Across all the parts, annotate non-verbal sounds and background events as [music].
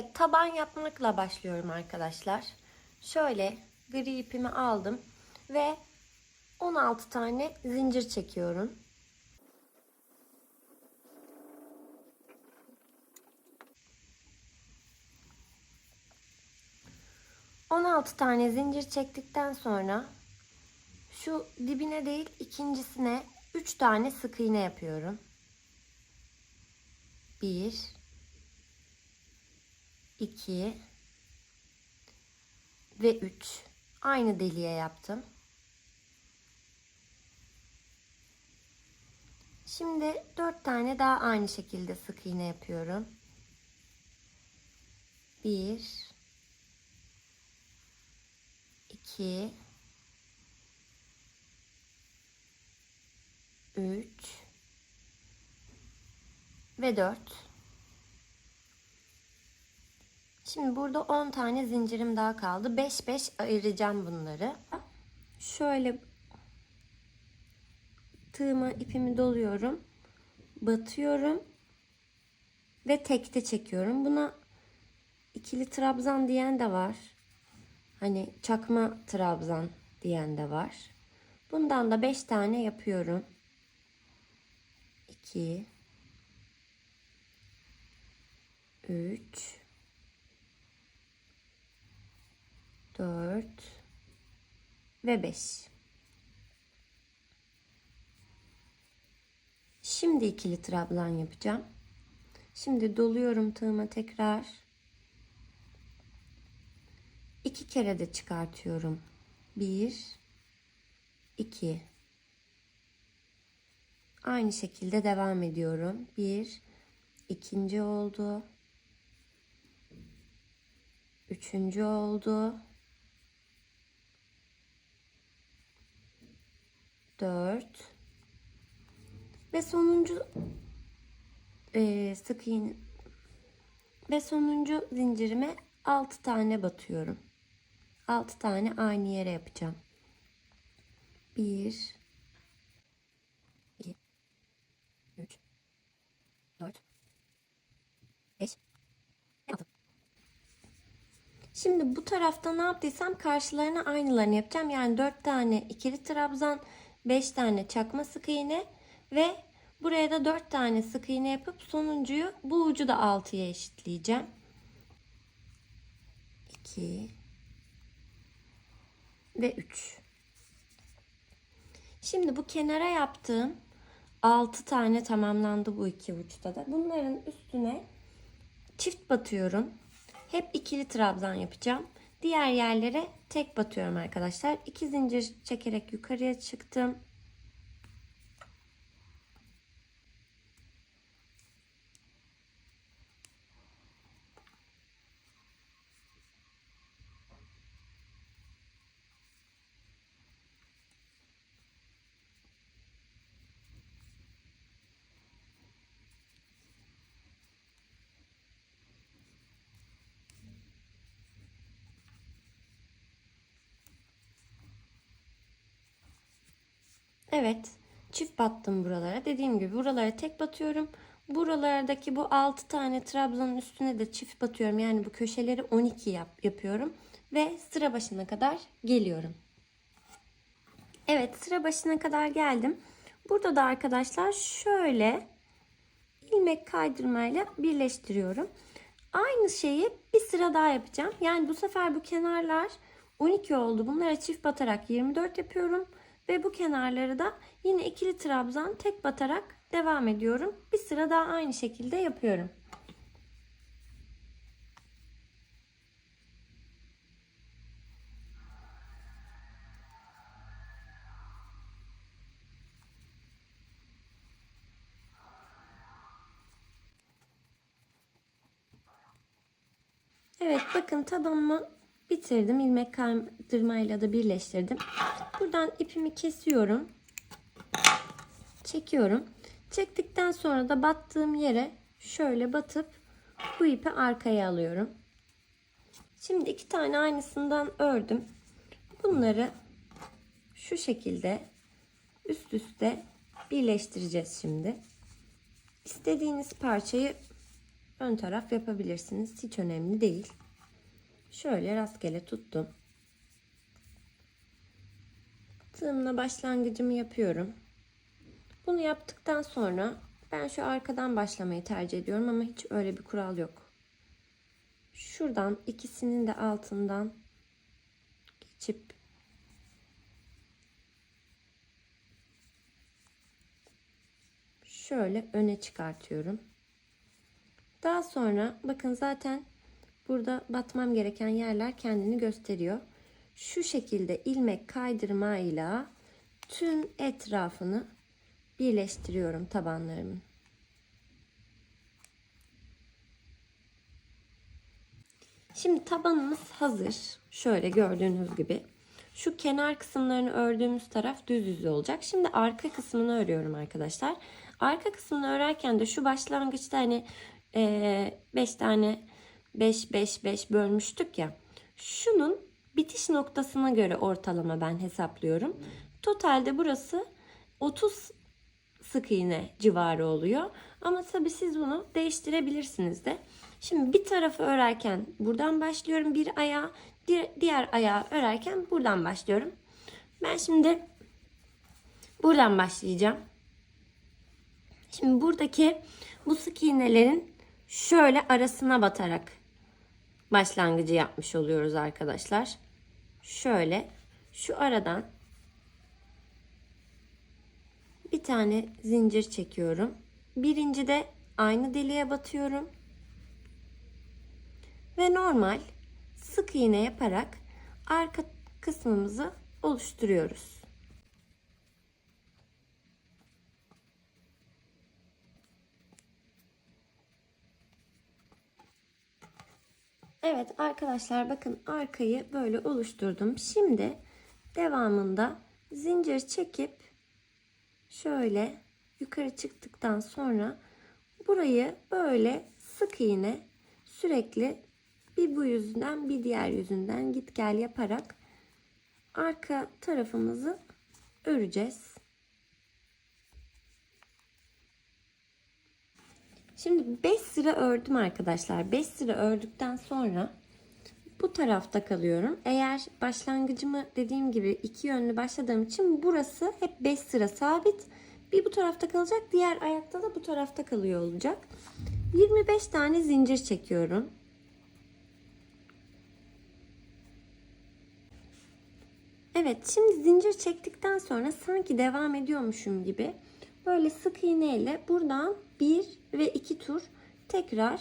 Evet taban yapmakla başlıyorum arkadaşlar. Şöyle gri ipimi aldım ve 16 tane zincir çekiyorum. On altı tane zincir çektikten sonra şu dibine değil ikincisine 3 tane sık iğne yapıyorum. 1 2 ve 3 aynı deliğe yaptım. Şimdi 4 tane daha aynı şekilde sık iğne yapıyorum. 1 2 3 ve 4 Şimdi burada 10 tane zincirim daha kaldı. 5 5 ayıracağım bunları. Şöyle tığıma ipimi doluyorum. Batıyorum. Ve tekte çekiyorum. Buna ikili trabzan diyen de var. Hani çakma trabzan diyen de var. Bundan da 5 tane yapıyorum. 2 3 4 ve 5. Şimdi ikili trabzan yapacağım. Şimdi doluyorum tığıma tekrar. İki kere de çıkartıyorum. 1 2 Aynı şekilde devam ediyorum. 1 ikinci oldu. Üçüncü oldu. 4 ve sonuncu e, sık iğne ve sonuncu zincirime 6 tane batıyorum. 6 tane aynı yere yapacağım. 1 2 3 4 5 6 Şimdi bu tarafta ne yaptıysam karşılarına aynılarını yapacağım. Yani 4 tane ikili trabzan 5 tane çakma sık iğne ve buraya da 4 tane sık iğne yapıp sonuncuyu bu ucu da 6'ya eşitleyeceğim. 2 ve 3. Şimdi bu kenara yaptığım 6 tane tamamlandı bu iki uçta da. Bunların üstüne çift batıyorum. Hep ikili trabzan yapacağım. Diğer yerlere tek batıyorum arkadaşlar. İki zincir çekerek yukarıya çıktım. Evet. Çift battım buralara. Dediğim gibi buralara tek batıyorum. Buralardaki bu 6 tane trabzanın üstüne de çift batıyorum. Yani bu köşeleri 12 yap, yapıyorum. Ve sıra başına kadar geliyorum. Evet sıra başına kadar geldim. Burada da arkadaşlar şöyle ilmek kaydırmayla birleştiriyorum. Aynı şeyi bir sıra daha yapacağım. Yani bu sefer bu kenarlar 12 oldu. Bunlara çift batarak 24 yapıyorum. Ve bu kenarları da yine ikili trabzan tek batarak devam ediyorum. Bir sıra daha aynı şekilde yapıyorum. Evet bakın tabanımı bitirdim. İlmek kaydırmayla da birleştirdim. Buradan ipimi kesiyorum. Çekiyorum. Çektikten sonra da battığım yere şöyle batıp bu ipi arkaya alıyorum. Şimdi iki tane aynısından ördüm. Bunları şu şekilde üst üste birleştireceğiz şimdi. İstediğiniz parçayı ön taraf yapabilirsiniz. Hiç önemli değil. Şöyle rastgele tuttum. Tığımla başlangıcımı yapıyorum. Bunu yaptıktan sonra ben şu arkadan başlamayı tercih ediyorum ama hiç öyle bir kural yok. Şuradan ikisinin de altından geçip şöyle öne çıkartıyorum. Daha sonra bakın zaten burada batmam gereken yerler kendini gösteriyor. Şu şekilde ilmek kaydırmayla tüm etrafını birleştiriyorum tabanlarımın. Şimdi tabanımız hazır. Şöyle gördüğünüz gibi. Şu kenar kısımlarını ördüğümüz taraf düz yüzlü olacak. Şimdi arka kısmını örüyorum arkadaşlar. Arka kısmını örerken de şu başlangıçta hani 5 tane 5 5 5 bölmüştük ya. Şunun bitiş noktasına göre ortalama ben hesaplıyorum. Totalde burası 30 sık iğne civarı oluyor. Ama tabii siz bunu değiştirebilirsiniz de. Şimdi bir tarafı örerken buradan başlıyorum bir ayağı, diğer ayağı örerken buradan başlıyorum. Ben şimdi buradan başlayacağım. Şimdi buradaki bu sık iğnelerin şöyle arasına batarak başlangıcı yapmış oluyoruz arkadaşlar. Şöyle şu aradan bir tane zincir çekiyorum. Birinci de aynı deliğe batıyorum. Ve normal sık iğne yaparak arka kısmımızı oluşturuyoruz. Evet arkadaşlar bakın arkayı böyle oluşturdum. Şimdi devamında zincir çekip şöyle yukarı çıktıktan sonra burayı böyle sık iğne sürekli bir bu yüzünden bir diğer yüzünden git gel yaparak arka tarafımızı öreceğiz. Şimdi 5 sıra ördüm arkadaşlar. 5 sıra ördükten sonra bu tarafta kalıyorum. Eğer başlangıcımı dediğim gibi iki yönlü başladığım için burası hep 5 sıra sabit. Bir bu tarafta kalacak. Diğer ayakta da bu tarafta kalıyor olacak. 25 tane zincir çekiyorum. Evet şimdi zincir çektikten sonra sanki devam ediyormuşum gibi böyle sık iğne ile buradan bir ve iki tur tekrar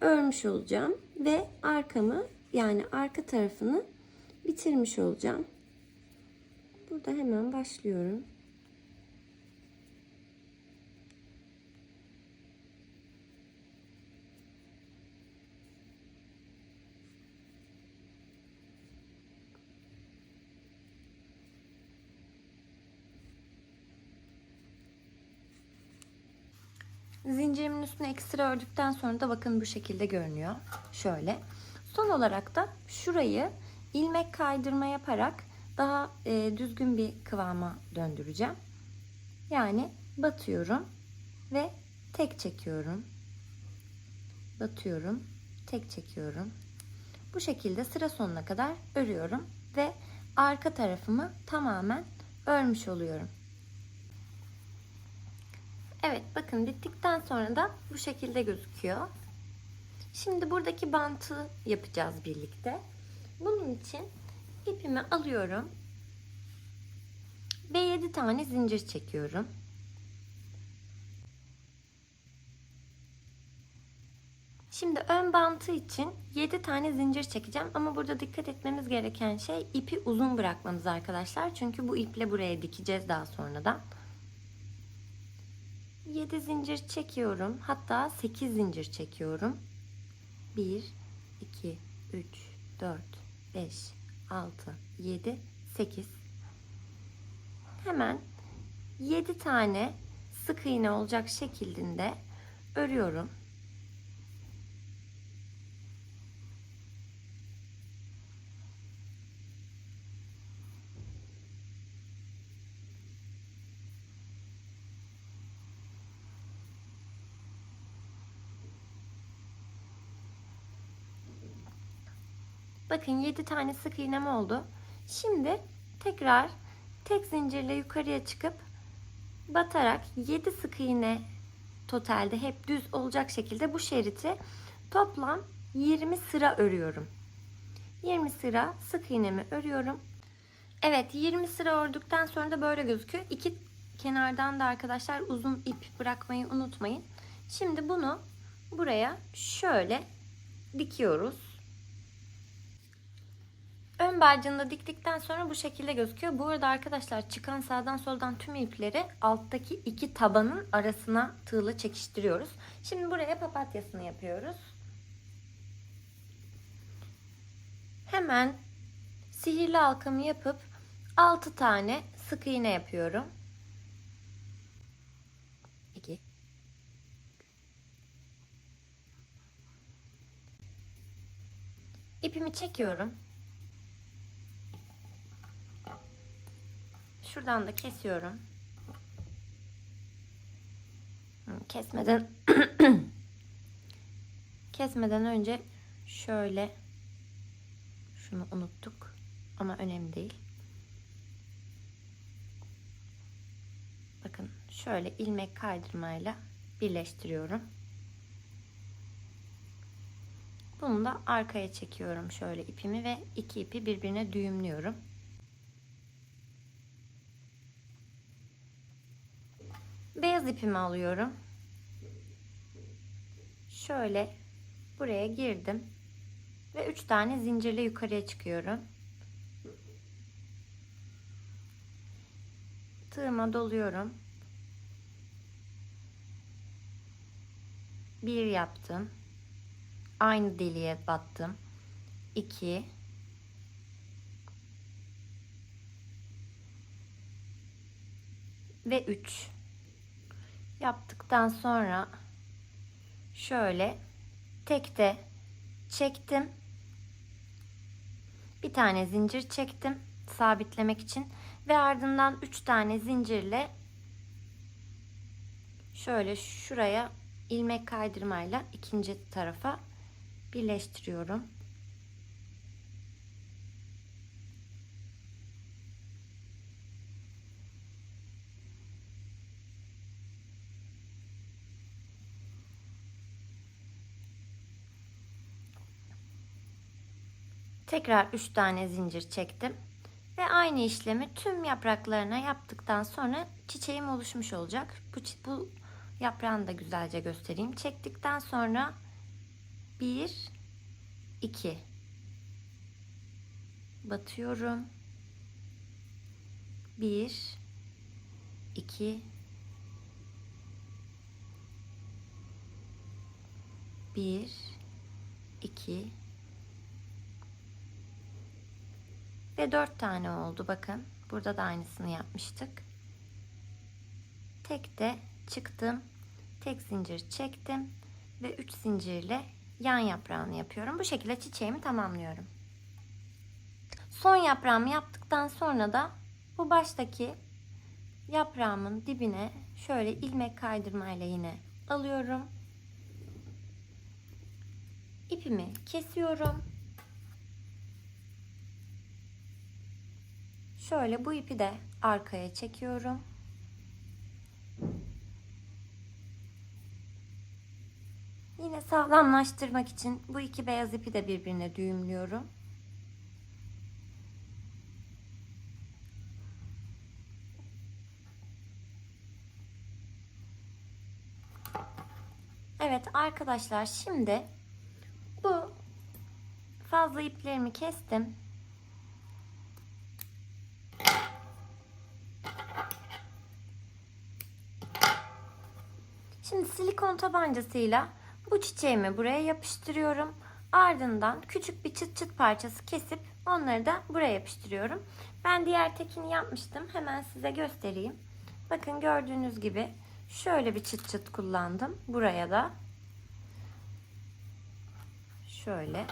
örmüş olacağım ve arkamı yani arka tarafını bitirmiş olacağım. Burada hemen başlıyorum. Zincirimin üstüne ekstra ördükten sonra da bakın bu şekilde görünüyor. Şöyle. Son olarak da şurayı ilmek kaydırma yaparak daha e, düzgün bir kıvama döndüreceğim. Yani batıyorum ve tek çekiyorum. Batıyorum, tek çekiyorum. Bu şekilde sıra sonuna kadar örüyorum ve arka tarafımı tamamen örmüş oluyorum. Evet bakın bittikten sonra da bu şekilde gözüküyor. Şimdi buradaki bantı yapacağız birlikte. Bunun için ipimi alıyorum. Ve 7 tane zincir çekiyorum. Şimdi ön bantı için 7 tane zincir çekeceğim ama burada dikkat etmemiz gereken şey ipi uzun bırakmamız arkadaşlar. Çünkü bu iple buraya dikeceğiz daha sonradan. 7 zincir çekiyorum. Hatta 8 zincir çekiyorum. 1 2 3 4 5 6 7 8 Hemen 7 tane sık iğne olacak şekilde örüyorum. Bakın 7 tane sık iğnem oldu. Şimdi tekrar tek zincirle yukarıya çıkıp batarak 7 sık iğne totalde hep düz olacak şekilde bu şeriti toplam 20 sıra örüyorum. 20 sıra sık iğnemi örüyorum. Evet 20 sıra ördükten sonra da böyle gözüküyor. İki kenardan da arkadaşlar uzun ip bırakmayı unutmayın. Şimdi bunu buraya şöyle dikiyoruz. Ön barcını da diktikten sonra bu şekilde gözüküyor. Bu arada arkadaşlar çıkan sağdan soldan tüm ipleri alttaki iki tabanın arasına tığla çekiştiriyoruz. Şimdi buraya papatyasını yapıyoruz. Hemen sihirli halkamı yapıp 6 tane sık iğne yapıyorum. 2 İpimi çekiyorum. Şuradan da kesiyorum. Hı, Kesmeden [coughs] kesmeden önce şöyle şunu unuttuk ama önemli değil. Bakın şöyle ilmek kaydırmayla birleştiriyorum. Bunu da arkaya çekiyorum şöyle ipimi ve iki ipi birbirine düğümlüyorum. İpimi alıyorum. Şöyle buraya girdim ve 3 tane zincirle yukarıya çıkıyorum. Tığıma doluyorum. Bir yaptım. Aynı deliğe battım. 2 ve 3 yaptıktan sonra şöyle tekte çektim. Bir tane zincir çektim sabitlemek için ve ardından 3 tane zincirle şöyle şuraya ilmek kaydırmayla ikinci tarafa birleştiriyorum. Tekrar 3 tane zincir çektim. Ve aynı işlemi tüm yapraklarına yaptıktan sonra çiçeğim oluşmuş olacak. Bu, bu yaprağını da güzelce göstereyim. Çektikten sonra 1 2 batıyorum. 1 2 1 2 ve 4 tane oldu bakın. Burada da aynısını yapmıştık. Tek de çıktım. Tek zincir çektim ve 3 zincirle yan yaprağını yapıyorum. Bu şekilde çiçeğimi tamamlıyorum. Son yaprağımı yaptıktan sonra da bu baştaki yaprağımın dibine şöyle ilmek kaydırmayla yine alıyorum. İpimi kesiyorum. Şöyle bu ipi de arkaya çekiyorum. Yine sağlamlaştırmak için bu iki beyaz ipi de birbirine düğümlüyorum. Evet arkadaşlar şimdi bu fazla iplerimi kestim. Şimdi silikon tabancasıyla bu çiçeğimi buraya yapıştırıyorum. Ardından küçük bir çıt çıt parçası kesip onları da buraya yapıştırıyorum. Ben diğer tekini yapmıştım. Hemen size göstereyim. Bakın gördüğünüz gibi şöyle bir çıt çıt kullandım. Buraya da şöyle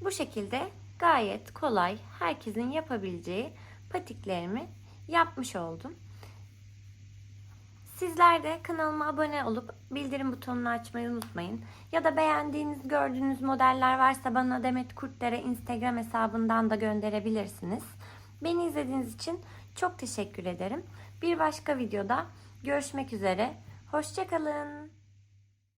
bu şekilde gayet kolay herkesin yapabileceği patiklerimi yapmış oldum. Sizler de kanalıma abone olup bildirim butonunu açmayı unutmayın. Ya da beğendiğiniz, gördüğünüz modeller varsa bana Demet Kurtdere Instagram hesabından da gönderebilirsiniz. Beni izlediğiniz için çok teşekkür ederim. Bir başka videoda görüşmek üzere. Hoşçakalın.